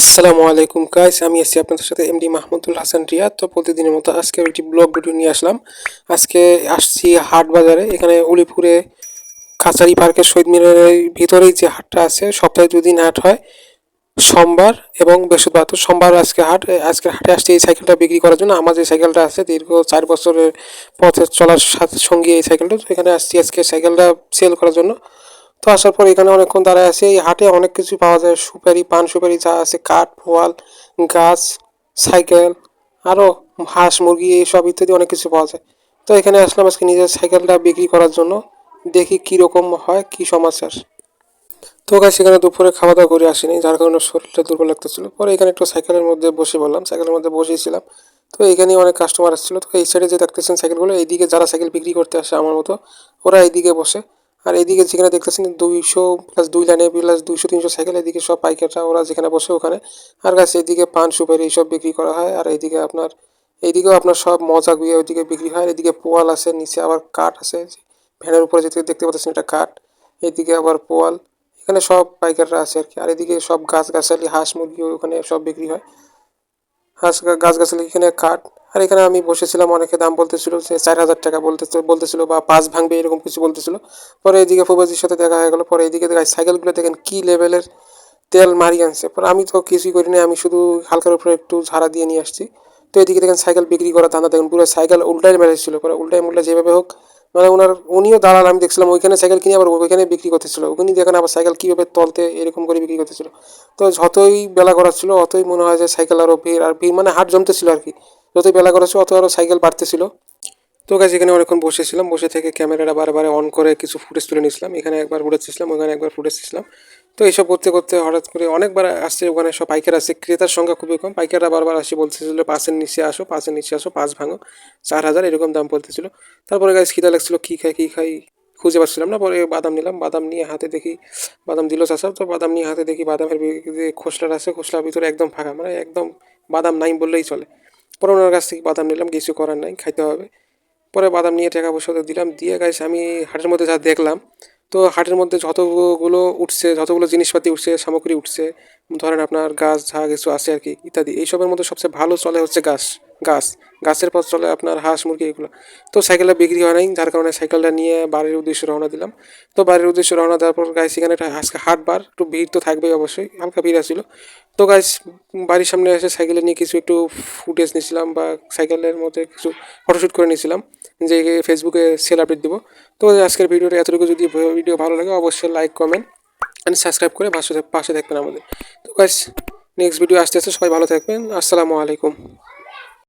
আসসালামু আলাইকুম গাইস আমি আছি আপনাদের সাথে এমডি মাহমুদুল হাসান রিয়া। তো প্রতিদিনের মতো আজকে একটি ব্লগ ভিডিও নিয়ে আসলাম। আজকে আসছি হাট বাজারে। এখানে উলিপুরে কাছারি পার্কের শহীদ মিনারের ভিতরেই যে হাটটা আছে, সপ্তাহে দুদিন হাট হয়। সোমবার এবং বৃহস্পতিবার। তো সোমবার আজকে হাট, আজকের হাটে আসছে এই সাইকেলটা বিক্রি করার জন্য। আমার যে সাইকেলটা আছে, দীর্ঘ চার বছরের পথে চলার সাথে সঙ্গী এই সাইকেলটা তো এখানে আসছি আজকে সাইকেলটা সেল করার জন্য। তো আসার পর এখানে অনেকক্ষণ দাঁড়ায় আছে। এই হাটে অনেক কিছু পাওয়া যায়। সুপারি, পান সুপারি যা আছে, কাঠ, ফোয়াল, গাছ, সাইকেল আরও হাঁস, মুরগি এইসব ইত্যাদি অনেক কিছু পাওয়া যায়। তো এখানে আসলাম আজকে নিজের সাইকেলটা বিক্রি করার জন্য। দেখি কীরকম হয়, কী সমাচার। তো গাছ সেখানে দুপুরে খাওয়া দাওয়া করে আসিনি, যার কারণে শরীরটা দুর্বল লাগতেছিল। পরে এখানে একটু সাইকেলের মধ্যে বসে বললাম, সাইকেলের মধ্যে বসেছিলাম। তো এখানে অনেক কাস্টমার আসছিল। তো এই সাইডে যে দেখতেছেন সাইকেলগুলো, এইদিকে যারা সাইকেল বিক্রি করতে আসে আমার মতো, ওরা এইদিকে বসে। আর এদিকে যেখানে দেখতেছেন দুইশো প্লাস দুই লাইনে প্লাস দুইশো, তিনশো সাইকেল এদিকে সব পাইকাররা ওরা যেখানে বসে ওখানে। আর গাছ এদিকে পান, সুপারি এইসব বিক্রি করা হয়। আর এইদিকে আপনার এইদিকেও আপনার সব মজা গুয়ে ওইদিকে বিক্রি হয়। এদিকে পোয়াল আছে, নিচে আবার কাঠ আছে। ভ্যানের উপরে যেতে দেখতে পাচ্ছেন এটা কাঠ, এদিকে আবার পোয়াল। এখানে সব পাইকাররা আছে আর কি। আর এদিকে সব গাছ গাছালি, হাঁস মুরগি ওখানে সব বিক্রি হয়। হাঁস গাছ গাছালি এখানে কাঠ। আর এখানে আমি বসেছিলাম, অনেকে দাম বলতেছিল যে চার হাজার টাকা বলতে বলতেছিল বা পাঁচ ভাঙবে, এরকম কিছু বলতেছিল। পরে এদিকে ফুবাজির সাথে দেখা হয়ে গেলো, পরে এদিকে সাইকেলগুলো দেখেন কী লেভেলের তেল মারি আনছে। পরে আমি তো কিছুই করি না আমি শুধু হালকার উপরে একটু ঝাড়া দিয়ে নিয়ে আসছি। তো এদিকে দেখেন সাইকেল বিক্রি করা ধান্দা, দেখেন পুরো সাইকেল উল্টাই মেরেছিল পরে উল্টাই মুল্টা যেভাবে হোক মানে ওনার, উনিও দাঁড়াল আমি দেখছিলাম ওইখানে সাইকেল কিনে আবার ওইখানে বিক্রি করতেছিল। উনি দেখেন আবার সাইকেল কীভাবে তলতে এরকম করে বিক্রি করতেছিল। তো যতই বেলা করাচ্ছিল অতই মনে হয় যে সাইকেল আরও ভিড়, আর ভিড় মানে হাট জমতেছিল আর কি। যতই বেলা করাচ্ছিল অত আরও সাইকেল বাড়তেছিল। তো গাছ এখানে অনেকক্ষণ বসেছিলাম। বসে থেকে ক্যামেরাটা বারবার অন করে কিছু ফুটেজ তুলে নিয়েছিলাম। এখানে একবার ফুটেজ ছিলাম ওখানে একবার ফুটেজ ছিলাম তো এইসব করতে করতে হঠাৎ করে অনেকবার আসছে, ওখানে সব পাইকার আসছে। ক্রেতার সংখ্যা খুবই কম। পাইকাররা বারবার আসে, বলতেছিল পাঁচের নিচে আসো পাঁচের নিচে আসো পাঁচ ভাঙো। চার হাজার, এরকম দাম বলতেছিল তারপরে গাছ খিদা লাগছিল, কী খাই কী খাই? খুঁজে পাচ্ছিলাম না। পরে বাদাম নিলাম। বাদাম নিয়ে হাতে দেখি, বাদাম দিল চাষা তো বাদাম নিয়ে হাতে দেখি, বাদামের যে খোসলাটা আছে, খোসলার ভিতরে একদম ফাঁকা। মানে একদম বাদাম নাই বললেই চলে। পরে ওনার কাছ থেকে বাদাম নিলাম, কিছু করার নাই, খাইতে হবে। পরে বাদাম নিয়ে টাকা পয়সা তো দিলাম। দিয়ে গাছ আমি হাটের মধ্যে যা দেখলাম, তো হাটের মধ্যে যতগুলো উঠছে, যতগুলো জিনিসপাতি উঠছে, সামগ্রী উঠছে, ধরেন আপনার গাছ ঝা কিছু আছে আর কি, ইত্যাদি, এইসবের মধ্যে সবচেয়ে ভালো চলে হচ্ছে গাছ। গাছ, গাছের পথ চলে আপনার হাঁস, মুরগি এগুলো। তো সাইকেলটা বিক্রি হয় নাই, যার কারণে সাইকেলটা নিয়ে বাড়ির উদ্দেশ্যে রওনা দিলাম। তো বাড়ির উদ্দেশ্যে রওনা দেওয়ার পর গাছ এখানে একটা আজকে হাটবার একটু ভিড় তো থাকবেই অবশ্যই, হালকা ভিড় আছিল। তো গাছ বাড়ির সামনে এসে সাইকেলে নিয়ে কিছু একটু ফুটেজ নিয়েছিলাম বা সাইকেলের মধ্যে কিছু ফটোশ্যুট করে নিয়েছিলাম, যে ফেসবুকে সেল আপডেট দেবো। তো আজকের ভিডিওটা এতটুকু, যদি ভিডিও ভালো লাগে অবশ্যই লাইক কমেন্ট অ্যান্ড সাবস্ক্রাইব করে পাশে পাশে থাকবেন আমাদের। তো গাইস নেক্সট ভিডিও আসতে আসতে সবাই ভালো থাকবেন, আসসালামু আলাইকুম।